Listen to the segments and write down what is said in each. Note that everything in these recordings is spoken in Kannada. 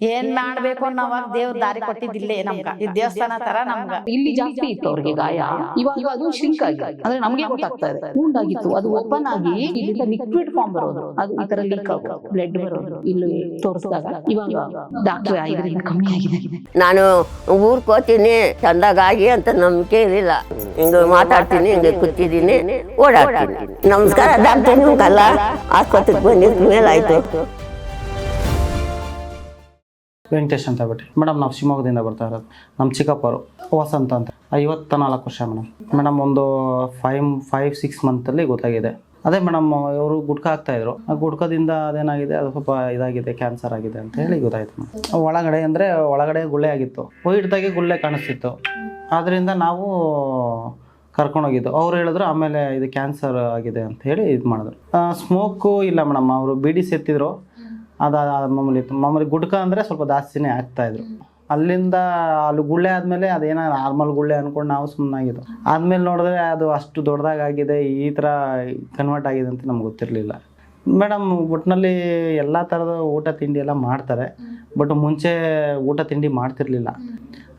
ಏನ್ ಮಾಡ್ಬೇಕು ಅನ್ನೋವಾಗ ದೇವ್ರ ದಾರಿ ಕೊಟ್ಟಿದ್ದಿಲ್ಲೇ ನಮ್ಗ. ಈ ದೇವಸ್ಥಾನ ತರ ನಮ್ಗ. ಇಲ್ಲಿ ಜಾಸ್ತಿ ಇತ್ತು ಅವ್ರಿಗೆ ಗಾಯ. ಇವಾಗ ಅದು ಶಿಂಕ್ ಆಗಿ ಅಂದ್ರೆ ನಮ್ಗೆ ಗೊತ್ತಾಗ್ತಾ ಇದೆ. wound ಆಗಿತ್ತು ಅದು ಓಪನ್ ಆಗಿ ಇಲ್ಲಿಂದ ಲಿಕ್ವಿಡ್ ಫಾರ್ಮ್ ಬರೋದು. ಅದು ಈ ತರ ಲೀಕ್ ಆಗೋದು ಬ್ಲಡ್ ಬರೋದು. ಇಲ್ಲಿ ತೋರಿಸಿದಾಗ ಇವಾಗ ಡಾಕ್ಟರ್ ಇದರಿಂದ ಕಮ್ಮಿ ಆಗಿದೆ. ನಾನು ಊರ್ಗ್ ಹೋಗ್ತೀನಿ ಚಂದಾಗಿ ಅಂತ ನಂಬಿಕೆ ಇರಲಿಲ್ಲ. ಹಿಂಗ ಮಾತಾಡ್ತೀನಿ ಹಿಂಗೆ ಕೂತಿದ್ದೀನಿ ಓಡಾಡ್ತೀನಿ. ನಮಸ್ಕಾರ ಡಾಕ್ಟರ್ ನಿಮ್ಗಲ್ಲ ಆಸ್ಪತ್ರೆಗೆ ಬಂದಿದ್ದ ಮೇಲೆ ಆಯ್ತು. ವೆಂಕಟೇಶ್ ಅಂತ ಬಿಟ್ಟು ಮೇಡಮ್, ನಾವು ಶಿವಮೊಗ್ಗದಿಂದ ಬರ್ತಾ ಇರೋದು. ನಮ್ಮ ಚಿಕ್ಕಪ್ಪರು, ವಸಂತ ಅಂತ. ಐವತ್ತ ನಾಲ್ಕು ವರ್ಷ ಮೇಡಮ್. ಮೇಡಮ್, ಒಂದು ಫೈವ್ ಫೈವ್ ಸಿಕ್ಸ್ ಮಂತಲ್ಲಿ ಗೊತ್ತಾಗಿದೆ. ಅದೇ ಮೇಡಮ್, ಇವರು ಗುಡ್ಕ ಹಾಕ್ತಾಯಿದ್ರು ಆ ಗುಡ್ಕದಿಂದ ಅದೇನಾಗಿದೆ? ಅದು ಸ್ವಲ್ಪ ಇದಾಗಿದೆ ಕ್ಯಾನ್ಸರ್ ಆಗಿದೆ ಅಂತ ಹೇಳಿ ಗೊತ್ತಾಯ್ತು ಒಳಗಡೆ ಅಂದರೆ ಒಳಗಡೆ ಗುಳ್ಳೆ ಆಗಿತ್ತು. ವೈಟ್ದಾಗೆ ಗುಳ್ಳೆ ಕಾಣಿಸ್ತಿತ್ತು. ಆದ್ದರಿಂದ ನಾವು ಕರ್ಕೊಂಡೋಗಿದ್ದು. ಅವ್ರು ಹೇಳಿದ್ರು, ಆಮೇಲೆ ಇದು ಕ್ಯಾನ್ಸರ್ ಆಗಿದೆ ಅಂತ ಹೇಳಿ ಇದು ಮಾಡಿದ್ರು. ಸ್ಮೋಕು ಇಲ್ಲ ಮೇಡಮ್. ಅವರು ಬೀಡಿ ಸೆತ್ತಿದ್ರು ಅದು ಮಾಮೂಲಿ ಮಾಮೂಲಿ ಗುಡ್ಕ ಅಂದರೆ ಸ್ವಲ್ಪ ಜಾಸ್ತಿನೇ ಆಗ್ತಾಯಿದ್ರು ಅಲ್ಲಿಂದ ಅಲ್ಲಿ ಗುಳ್ಳೆ ಆದಮೇಲೆ ಅದೇನೋ ನಾರ್ಮಲ್ ಗುಳ್ಳೆ ಅಂದ್ಕೊಂಡು ನಾವು ಸುಮ್ಮನಾಗಿದ್ದು ಆದಮೇಲೆ ನೋಡಿದ್ರೆ ಅದು ಅಷ್ಟು ದೊಡ್ಡದಾಗಿದೆ ಈ ಥರ ಕನ್ವರ್ಟ್ ಆಗಿದೆ ಅಂತ ನಮ್ಗೆ ಗೊತ್ತಿರಲಿಲ್ಲ. ಮೇಡಮ್ ಒಟ್ಟಿನಲ್ಲಿ ಎಲ್ಲ ಥರದ ಊಟ ತಿಂಡಿ ಎಲ್ಲ ಮಾಡ್ತಾರೆ. ಬಟ್ ಮುಂಚೆ ಊಟ ತಿಂಡಿ ಮಾಡ್ತಿರ್ಲಿಲ್ಲ.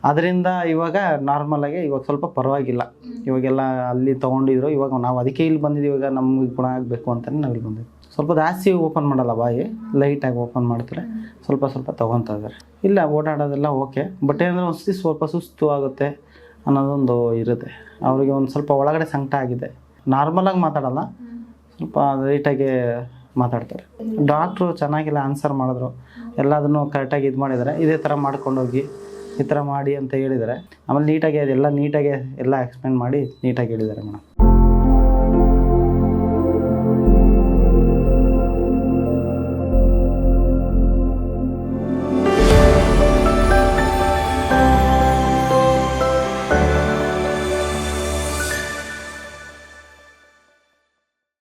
ಅದರಿಂದ ಇವಾಗ ನಾರ್ಮಲಾಗಿ ಇವಾಗ ಸ್ವಲ್ಪ ಪರವಾಗಿಲ್ಲ. ಇವಾಗೆಲ್ಲ ಅಲ್ಲಿ ತೊಗೊಂಡಿದ್ರು ಇವಾಗ ನಾವು ಅದಕ್ಕೆ ಇಲ್ಲಿ ಬಂದಿದ್ದೀವಿ ಇವಾಗ ನಮ್ಗೆ ಗುಣ ಆಗಬೇಕು ಅಂತಲೇ ನಾವು ಇಲ್ಲಿ ಬಂದಿದ್ವಿ ಸ್ವಲ್ಪ ಜಾಸ್ತಿ ಓಪನ್ ಮಾಡಲ್ಲ ಬಾಯಿ ಲೈಟಾಗಿ ಓಪನ್ ಮಾಡ್ತಾರೆ. ಸ್ವಲ್ಪ ಸ್ವಲ್ಪ ತೊಗೊತಾ ಇದ್ದಾರೆ. ಇಲ್ಲ, ಓಡಾಡೋದೆಲ್ಲ ಓಕೆ. ಬಟ್ ಏನಂದ್ರೆ ಒಂದ್ಸತಿ ಸ್ವಲ್ಪ ಸುಸ್ತು ಆಗುತ್ತೆ ಅನ್ನೋದೊಂದು ಇರುತ್ತೆ. ಅವರಿಗೆ ಒಂದು ಸ್ವಲ್ಪ ಒಳಗಡೆ ಸಂಕಟ ಆಗಿದೆ. ನಾರ್ಮಲಾಗಿ ಮಾತಾಡಲ್ಲ. ಸ್ವಲ್ಪ ಲೈಟಾಗಿ ಮಾತಾಡ್ತಾರೆ. ಡಾಕ್ಟ್ರು ಚೆನ್ನಾಗಿಲ್ಲ ಆನ್ಸರ್ ಮಾಡಿದ್ರು. ಎಲ್ಲದನ್ನು ಕರೆಕ್ಟಾಗಿ ಇದು ಮಾಡಿದ್ದಾರೆ. ಇದೇ ಥರ ಮಾಡ್ಕೊಂಡೋಗಿ, ಈ ಥರ ಮಾಡಿ ಅಂತ ಹೇಳಿದ್ದಾರೆ. ಆಮೇಲೆ ನೀಟಾಗಿ ಅದೆಲ್ಲ ನೀಟಾಗಿ ಎಲ್ಲ ಎಕ್ಸ್ಪ್ಲೇನ್ ಮಾಡಿ ನೀಟಾಗಿ ಹೇಳಿದ್ದಾರೆ ಮೇಡಮ್.